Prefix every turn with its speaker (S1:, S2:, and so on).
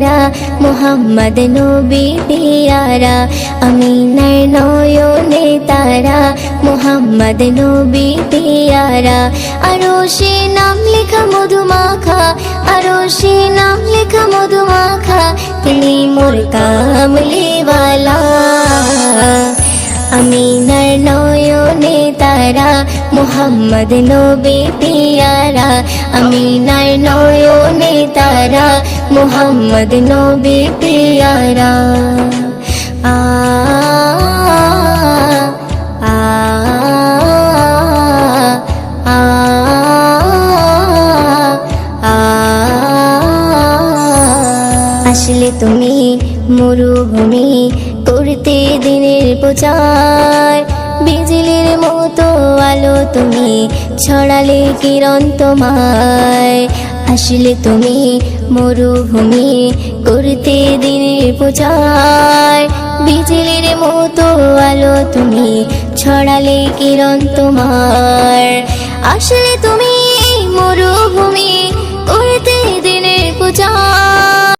S1: তারা মোহাম্মদ নবী পিয়ারা আমিনার নয়নে তারা মোহাম্মদ নবী পিয়ারা আরও সে নাম লেখা মধুমাখা আরও সে নাম লেখা মধুমাখা তিনি মোর কামলিওয়ালা আমিনার নয়নে তারা মোহাম্মদ নবী পিয়ারা আমিনার তারা মোহাম্মদ নবী পিয়ারা। আ আসলে তুমি মরুভূমি করতে দিনের প্রচার বিজলির মতো আলো তুমি ছড়ালে কিরণ তোমায় আসলে তুমি মরুভূমি করতে দিনের পূজায় বিজলির মতো আলো তুমি ছড়ালে কিরণ তোমার আসলে তুমি মরুভূমি